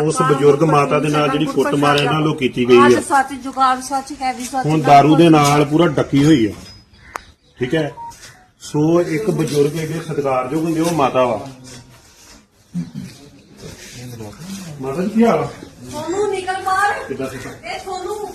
ਉਸ ਬਜ਼ੁਰਗ ਮਾਤਾ ਦੇ ਨਾਲ ਜਿਹੜੀ ਕੁੱਟਮਾਰ ਇਹਨਾਂ ਵੱਲੋਂ ਕੀਤੀ ਗਈ ਹੈ। ਸੱਚ ਸੱਚ ਸੱਚ ਹੁਣ दारू ਦੇ ਨਾਲ ਪੂਰਾ ਡੱਕੀ ਹੋਈ ਹੈ ਠੀਕ ਹੈ? ਸੋ ਇੱਕ ਬਜ਼ੁਰਗ ਹੈਗੇ ਸਤਿਕਾਰਯੋਗ ਹੁੰਦੇ ਉਹ ਮਾਤਾ ਵਾ। ਮਾਤਾ ਜੀ ਕੀ ਹਾਲ ਆ? ਸੋਨੂੰ ਨਿਕਲ ਮਾਰ ਕਿੱਦਾਂ ਸੀ ਇਹ ਸੋਨੂੰ।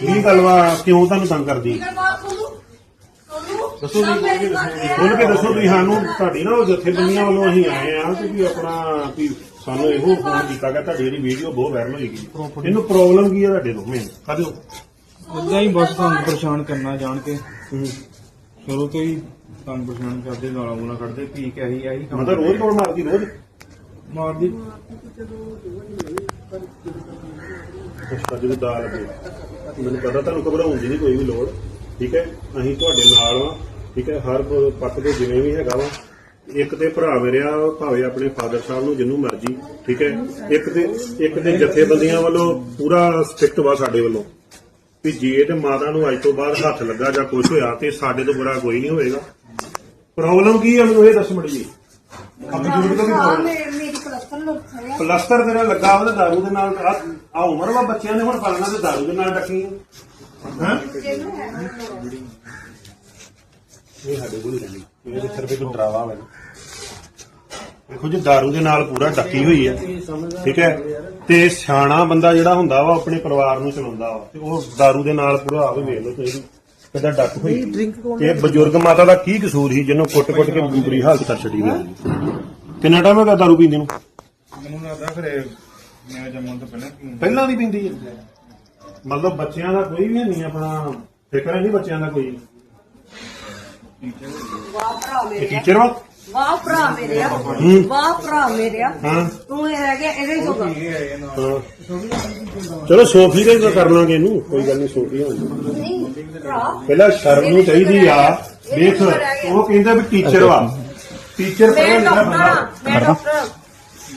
ਕੀ ਗੱਲ ਵਾ? ਕਿਉਂ ਤੁਹਾਨੂੰ ਤੰਗ ਕਰਦੀ? ਨਿਕਲ ਮਾਰ ਦੱਸੋ। ਜੀ। ਖੁੱਲ ਕੇ ਦੱਸੋ ਤੁਸੀਂ ਸਾਨੂੰ ਤੁਹਾਡੀ ਨਾ ਜਥੇਬੰਦੀਆਂ ਵੱਲੋਂ ਅਸੀਂ ਆਏ ਆ ਤੇ ਵੀ ਆਪਣਾ ਵੀ ਸਾਨੂੰ ਇਹੋ ਫੋਨ ਕੀਤਾ ਗਿਆ ਤੁਹਾਡੀ ਜਿਹੜੀ ਵੀਡੀਓ ਬਹੁਤ ਵਾਇਰਲ ਹੋਈ ਗਈ ਇਹਨੂੰ ਪ੍ਰੋਬਲਮ ਕੀ ਹੈ ਤੁਹਾਡੇ ਨੂੰ ਮੈਂ ਕਹਦੋ ਇਦਾਂ ਹੀ ਬਸ ਤੁਹਾਨੂੰ ਪਰੇਸ਼ਾਨ ਕਰਨਾ ਜਾਣ ਕੇ। ਸ਼ੁਰੂ ਤੋਂ ਹੀ ਤੁਹਾਨੂੰ ਪਰੇਸ਼ਾਨ ਕਰਦੇ ਗਾਲਾਂ ਗੂਲਾਂ ਕੱਢਦੇ ਪੀ ਕੇ ਆਹੀ ਆਹੀ ਕੰਮ ਮਤਲਬ ਰੋਜ਼ ਕੋਲ ਮਾਰਦੀ ਰੋਜ਼। ਮਾਰਦੀ। ਅੱਛਾ ਜਦੋਂ ਦਾਲ ਲੱਗੇ ਮੈਨੂੰ ਪਤਾ ਤੁਹਾਨੂੰ ਘਬਰਾਉਣ ਦੀ ਨਹੀਂ ਕੋਈ ਵੀ ਲੋੜ। ਠੀਕ ਹੈ? ਅਸੀਂ ਤੁਹਾਡੇ ਨਾਲ ਆ ਠੀਕ ਹੈ? ਹਰ ਪੱਖ ਦੇ ਜਿਵੇਂ ਵੀ ਹੈਗਾ ਵਾ। ਇੱਕ ਤੇ ਭਰਾ ਮੇਰਿਆ ਭਾਵੇਂ ਆਪਣੇ ਫਾਦਰ ਸਾਹਿਬ ਨੂੰ ਜਿੰਨੂੰ ਮਰਜ਼ੀ ਠੀਕ ਹੈ? ਇੱਕ ਤੇ ਇੱਕ ਤੇ ਜਥੇਬੰਦੀਆਂ ਵੱਲੋਂ ਪੂਰਾ ਸਟ੍ਰਿਕਟ ਵਾ ਸਾਡੇ ਵੱਲੋਂ। ਵੀ ਜੇ ਤੇ ਮਾਤਾ ਨੂੰ ਅੱਜ ਤੋਂ ਬਾਅਦ ਹੱਥ ਲੱਗਾ ਜਾਂ ਕੁਝ ਹੋਇਆ ਤੇ ਸਾਡੇ ਤੋਂ ਬੁਰਾ ਕੋਈ ਨਹੀਂ ਹੋਏਗਾ ਪ੍ਰੋਬਲਮ ਕੀ ਹੈ ਮੈਨੂੰ ਇਹ ਦੱਸ ਮੜੀ ਜੀ। ਆਪਣੀ ਜ਼ਰੂਰਤ ਤੋਂ ਵੀ ਹਾਂ, ਪ੍ਰੋਬਲਮ। ਪਲਸਤਰ ਤੇਰਾ ਲੱਗਾ ਉਹਦੇ ਦਾਰੂ ਦੇ ਨਾਲ ਆ ਉਮਰ ਵਾ ਬੱਚਿਆਂ ਨੇ ਹੁਣ ਪਾਲਣਾ ਤੇ ਦਾਰੂ ਦੇ ਨਾਲ ਡੱਕੀ ਹਾਂ? ਇਹ ਸਾਡੇ ਕੋਲ ਹੀ ਰਹਿੰਦੀ ਇਹ ਤੇ ਸਿਰਫ ਇੱਕ ਡਰਾਵਾ ਵਾ ਦੇਖੋ ਜੀ ਦਾਰੂ ਦੇ ਨਾਲ ਪੂਰਾ ਡੱਕੀ ਹੋਈ ਹੈ ਠੀਕ ਹੈ? ਤੇ ਸਿਆਣਾ ਬੰਦਾ ਜਿਹੜਾ ਹੁੰਦਾ ਵਾ ਆਪਣੇ ਪਰਿਵਾਰ ਨੂੰ ਚਲਾਉਂਦਾ ਵਾ। ਤੇ ਉਹ ਦਾਰੂ ਦੇ ਨਾਲ ਪੂਰਾ ਆਪ ਵੇਖ ਲਓ ਤੁਸੀਂ ਕਿੱਦਾਂ ਡੱਕ ਹੋਈ। ਤੇ ਬਜ਼ੁਰਗ ਮਾਤਾ ਦਾ ਕੀ ਕਸੂਰ ਸੀ ਜਿਹਨੂੰ ਕੁੱਟ-ਕੁੱਟ ਕੇ ਬੁਰੀ ਹਾਲਤ ਕਰ ਛੱਡੀ ਗਈ ਕਿੰਨਾ ਟਾਈਮ ਹੋ ਗਿਆ ਦਾਰੂ ਪੀਂਦੇ ਨੂੰ? ਮੈਨੂੰ ਲੱਗਦਾ ਖਰੇ ਮੈਂ ਜੰਮਣ ਤੋਂ ਪਹਿਲਾਂ ਪਹਿਲਾਂ ਵੀ ਪਿੰਦੀ ਹੈ ਮਤਲਬ ਬੱਚਿਆਂ ਦਾ ਕੋਈ ਵੀ ਨਹੀਂ ਆਪਣਾ ਫਿਕਰ ਨਹੀਂ ਬੱਚਿਆਂ ਦਾ ਕੋਈ? ਵਾਹ ਭਰਾ ਇਹ ਮੇਰੇ ਟੀਚਰ ਵਾ ਵਾਹ ਭਰਾ ਮੇਰੇ ਹੂੰ। ਵਾਹ ਭਰਾ ਮੇਰੇ ਹਾਂ। ਤੂੰ ਇਹ ਰਹਿ ਗਿਆ ਇਹਦੇ ਜੋਗਾ। ਹਾਂ। ਚਲੋ ਸੋਫੀ ਦਾ ਹੀ ਕਰ ਲਾਂਗੇ ਇਹਨੂੰ। ਕੋਈ ਗੱਲ ਨਹੀਂ ਸੋਫੀ ਹੋਣੀ। ਨਹੀਂ ਭਰਾ। ਪਹਿਲਾਂ ਸ਼ਰਮ ਨੂੰ ਚਾਹੀਦੀ ਆ। ਵੇਖ ਉਹ ਕਹਿੰਦਾ ਵੀ ਟੀਚਰ ਵਾ। ਟੀਚਰ ਮੈਂ ਪਹਿਲਾਂ ਡਾਕਟਰ ਹਾਂ, ਮੈਂ ਡਾਕਟਰ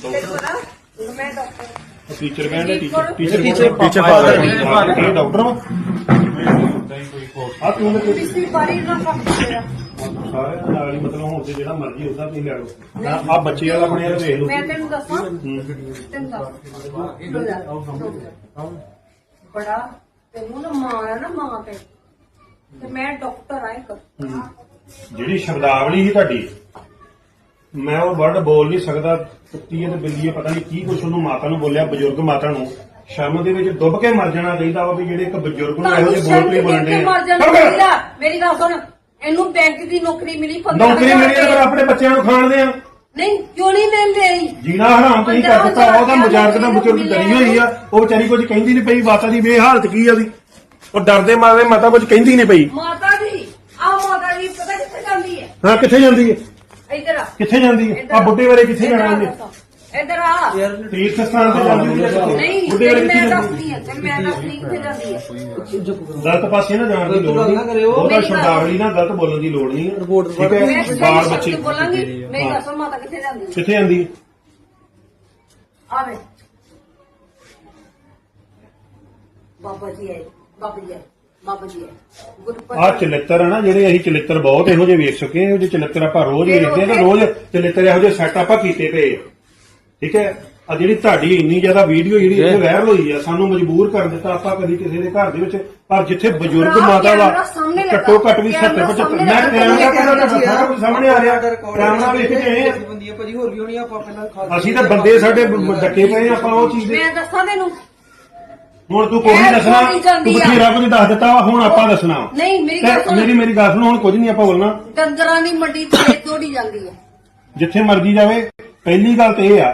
ਤੈਨੂੰ ਪਤਾ ਮੈਂ ਡਾਕਟਰ ਟੀਚਰ ਕਹਿੰਦੇ ਟੀਚਰ ਟੀਚਰ ਇਹ ਡਾਕਟਰ ਵਾ। ਆ ਤੂੰ ਤੇ ਪਿਛਲੀ ਵਾਰੀ ਨਾ ਫੱਕ ਤੇਰਾ ਸਾਰਿਆਂ ਨਾਲ ਹੀ ਮਤਲਬ ਹੁਣ ਤੇ ਜਿਹੜਾ ਮਰਜ਼ੀ ਉਹਦਾ ਤੁਸੀਂ ਲੈ ਲਓ। ਆ ਬੱਚੇ ਵਾਲਾ ਆਪਣੇ ਵਾਲਾ ਵੇਖ ਲਓ। ਮੈਂ ਤੈਨੂੰ ਦੱਸਾਂ। ਤੈਨੂੰ ਦੱਸ। ਲੋ ਜਾ, ਲੋ ਜਾ। ਬੜਾ ਤੈਨੂੰ ਨਾ ਮਾਂ ਆ ਨਾ ਮਾਂ ਤੇ। ਤੇ ਮੈਂ ਡਾਕਟਰ ਆ ਇੱਕ। ਜਿਹੜੀ ਸ਼ਬਦਾਵਲੀ ਸੀ ਤੁਹਾਡੀ ਮੈਂ ਉਹ ਵਰਡ ਬੋਲ ਨਹੀਂ ਸਕਦਾ। ਕੁੱਤੀ ਤੇ ਬਿੱਲੀ ਪਤਾ ਨਹੀਂ ਕੀ ਕੁਛ ਉਹਨੂੰ ਮਾਤਾ ਨੂੰ ਬੋਲਿਆ ਬਜ਼ੁਰਗ ਮਾਤਾ ਨੂੰ। ਸ਼ਰਮ ਦੇ ਵਿੱਚ ਡੁੱਬ ਕੇ ਮਰ ਜਾਣਾ ਚਾਹੀਦਾ ਵਾ ਵੀ ਜਿਹੜੇ ਇੱਕ ਬਜ਼ੁਰਗ ਨੂੰ ਇਹੋ ਜਿਹੇ ਬੋਲ ਪਈ ਬੋਲਣ ਦੇ ਮਰ ਗੱਲ ਸੁਣ ਇਹਨੂੰ ਬੈਂਕ ਦੀ ਨੌਕਰੀ ਮਿਲੀ ਪੰਦਰਾਂ ਨੌਕਰੀ ਮਿਲੀ ਤਾਂ ਫਿਰ ਹਜ਼ਾਰ ਆਪਣੇ ਬੱਚਿਆਂ ਨੂੰ ਖਾਣ ਦੇ ਆ ਨਹੀਂ ਕਿਉਂ ਨਹੀਂ ਮਿਲ ਰਹੀ? ਜੀਣਾ ਹਰਾਮ ਤੁਸੀਂ ਕਰ ਦਿੱਤਾ ਉਹਦਾ ਮਜ਼ਾਕ ਦਾ ਬਜ਼ੁਰਗ ਡਰੀ ਹੋਈ ਆ। ਉਹ ਵਿਚਾਰੀ ਕੁਝ ਕਹਿੰਦੀ ਨਹੀਂ ਪਈ ਮਾਤਾ ਦੀ ਵੇ ਹਾਲਤ ਕੀ ਆ ਉਹਦੀ? ਉਹ ਡਰਦੇ ਮਾਰੇ ਮਾਤਾ ਕੁਝ ਕਹਿੰਦੀ ਨਹੀਂ ਪਈ। ਮਾਤਾ ਜੀ ਆ ਮਾਤਾ ਜੀ ਪਤਾ ਕਿੱਥੇ ਜਾਂਦੀ ਹੈ? ਹਾਂ ਕਿੱਥੇ ਜਾਂਦੀ ਹੈ? ਇੱਧਰ ਆ। ਕਿੱਥੇ ਜਾਂਦੀ ਹੈ? ਆ। ਬੁੱਢੇ ਵੇਲੇ ਕਿੱਥੇ ਜਾਣਾ ਉਹਨੇ। ਇੱਧਰ ਆ। ਤੀਰਥ ਸਥਾਨ ਤੇ ਜਾਂਦੀ ਹੈ? ਨਹੀਂ ਬੁੱਢੇ ਤੈਨੂੰ ਵੇਲੇ ਮੈਂ ਕਿੱਥੇ ਜਾਂਦੀ? ਦੱਸਦੀ ਆ ਤੇ ਮੈਂ ਦੱਸਦੀ ਕਿੱਥੇ ਜਾਂਦੀ ਹੈ। ਗਲਤ ਪਾਸੇ ਨਾ ਜਾਣ ਦੀ ਲੋੜ ਨਹੀਂ। ਉਹਦਾ ਸ਼ਬਦਾਵਲੀ ਨਾਲ ਗਲਤ ਬੋਲਣ ਦੀ ਲੋੜ ਨਹੀਂ ਠੀਕ ਮੈਂ ਹੈ ਸਹੀ ਬਾਲ ਸ਼ਬਦ ਬੱਚੇ ਬੋਲਾਂਗੀ? ਮੇਰੀ ਗੱਲ ਸੁਣ ਮਾਤਾ ਕਿੱਥੇ ਜਾਂਦੀ ਹੈ? ਕਿੱਥੇ ਜਾਂਦੀ ਹੈ? ਆਵੇ। ਬਾਬਾ ਜੀ ਆਏ ਬਾਬਾ ਜੀ ਆਏ ਬਾਬਾ ਜੀ ਆਏ। ਗੁਰਪਤ ਆਹ ਚਲਿੱਤਰ ਆ ਨਾ ਜਿਹੜੇ ਅਸੀਂ ਚਲਿੱਤਰ ਬਹੁਤ ਇਹੋ ਜਿਹੇ ਵੇਖ ਚੁੱਕੇ ਹਾਂ ਇਹੋ ਜਿਹੇ ਚਲਿੱਤਰ ਆਪਾਂ ਰੋਜ਼ ਵੇਖਦੇ ਹਾਂ ਤੇ ਰੋਜ਼ ਚਲਿੱਤਰ ਇਹੋ ਜਿਹੇ ਸੈੱਟ ਆਪਾਂ ਕੀਤੇ ਪਏ ਆ। ਠੀਕ ਹੈ ਆ ਜਿਹੜੀ ਤੁਹਾਡੀ ਇੰਨੀ ਜ਼ਿਆਦਾ ਵੀਡੀਓ ਜਿਹੜੀ ਇੱਥੇ ਵਾਇਰਲ ਹੋਈ ਆ ਸਾਨੂੰ ਮਜਬੂਰ ਕਰ ਦਿੱਤਾ ਆਪਾਂ ਕਦੀ ਕਿਸੇ ਦੇ ਘਰ ਦੇ ਵਿੱਚ ਪਰ ਜਿੱਥੇ ਬਜ਼ੁਰਗ ਮਾਤਾ ਲੱਗਾ। ਘੱਟੋ ਘੱਟ ਵੀ ਕੈਮਰਾ 70 75 ਸਾਹਮਣੇ ਮੈਂ। ਕੈਮਰਾ ਪਹਿਲਾਂ ਤਾਂ ਸਾਰਾ ਕੁਝ ਸਾਹਮਣੇ ਆ ਰਿਹਾ ਕੈਮਰਾ ਵੇਖ ਕੇ ਆਏ ਆ। ਬੰਦੀ ਭਾਜੀ ਹੋਰ ਵੀ ਹੋਣੀ ਆਪਾਂ ਪਹਿਲਾਂ ਅਸੀਂ ਤਾਂ ਬੰਦੇ ਸਾਡੇ ਡੱਕੇ ਪਏ ਆ, ਆਪਾਂ ਉਹ ਚੀਜ਼ ਦੇ ਮੈਂ ਦੱਸਾਂ ਤੈਨੂੰ ਹੁਣ ਤੂੰ ਕੋਈ ਨਹੀਂ ਦੱਸਣਾ ਤੂੰ। ਬਥੇਰਾ ਕੁਝ ਦੱਸ ਦਿੱਤਾ ਵਾ, ਹੁਣ ਆਪਾਂ ਦੱਸਣਾ ਵਾ। ਨਹੀਂ ਮੇਰੀ ਗੱਲ ਸੁਣ ਮੇਰੀ ਮੇਰੀ ਗੱਲ ਸੁਣ ਹੁਣ ਕੁਝ ਨਹੀਂ ਆਪਾਂ ਬੋਲਣਾ ਡੰਗਰਾਂ ਦੀ ਮੰਡੀ ਤੇ ਤੋੜੀ ਜਾਂਦੀ ਹੈ ਜਿੱਥੇ ਮਰਜ਼ੀ ਜਾਵੇ ਪਹਿਲੀ ਗੱਲ ਤੇ ਇਹ ਆ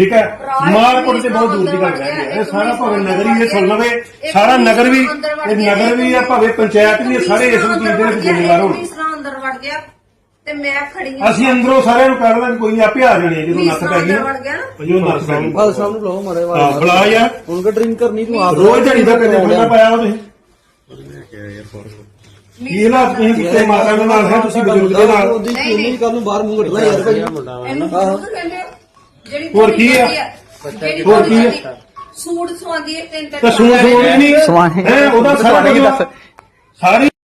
ਠੀਕ ਹੈ? ਮਾਰ ਕੁੱਟ ਤੇ ਬਹੁਤ ਦੂਰ ਦੀ ਗੱਲ ਰਹਿ ਗਈ ਹੈ। ਇਹ ਸਾਰਾ ਭਾਵੇਂ ਨਗਰ ਹੀ ਇਹ ਸੁਣ ਲਵੇ। ਸਾਰਾ ਨਗਰ ਵੀ ਇਹ ਨਗਰ ਵੀ ਹੈ ਭਾਵੇਂ ਪੰਚਾਇਤ ਵੀ ਸਾਰੇ ਇਸ ਚੀਜ਼ ਦੇ ਵਿੱਚ ਜ਼ਿੰਮੇਵਾਰ ਹੋਣ। ਅੰਦਰ ਵੜ ਗਿਆ ਤੇ ਮੈਂ ਖੜੀ ਹਾਂ। ਅਸੀਂ ਅੰਦਰੋਂ ਸਾਰਿਆਂ ਨੂੰ ਕਹਿ ਦੇਣਾ ਕੋਈ ਨਹੀਂ ਆਪੇ ਆ ਜਾਣੇ ਜਦੋਂ ਨੱਥ ਪੈ ਗਈ ਨਾ। ਨਾ ਜਦੋਂ ਨੱਥ ਪੈ ਗਈ। ਸਾਹਿਬ ਨੂੰ ਬੁਲਾਓ ਮਾਰੇ ਹਾਂ ਬੁਲਾ ਯਾਰ। ਹੁਣ ਕਿ ਡਰਿੰਕ ਕਰਨੀ ਤੂੰ ਆਪ ਰੋਜ਼ ਝੜੀ ਦਾ ਕਿੰਨੇ ਫੁੱਲਾ ਪਾਇਆ ਉਹ ਤੁਸੀਂ? ਕੀ ਹਾਲਾਤ ਤੁਸੀਂ ਕਿਤੇ ਮਾਤਾ ਦੇ ਨਾਲ ਹੈ ਤੁਸੀਂ ਬਜ਼ੁਰਗ ਦੇ ਨਾਲ? ਨਹੀਂ, ਕੱਲ ਨੂੰ ਬਾਹਰ ਮੂੰਹ ਕੱਢਣਾ ਯਾਰ ਭਾਈ। ਇਹਨੂੰ ਸੂਟ ਕਹਿੰਦੇ ਆ। ਜਿਹੜੀ ਹੋਰ ਕੀ ਆ? ਜਿਹੜੀ ਹੋਰ ਕੀ ਆ? ਸੂਟ ਸਵਾਦੀ ਹੈ ਤਿੰਨ ਤਿੰਨ ਤਾਂ ਸੂਣ ਸੂਣ ਨਹੀਂ ਸਵਾਣੀ- ਹੈ ਉਹਦਾ ਸਾਰਾ ਸਵਾਣੀ ਕੁਝ ਦੱਸ। ਸਾਰੀ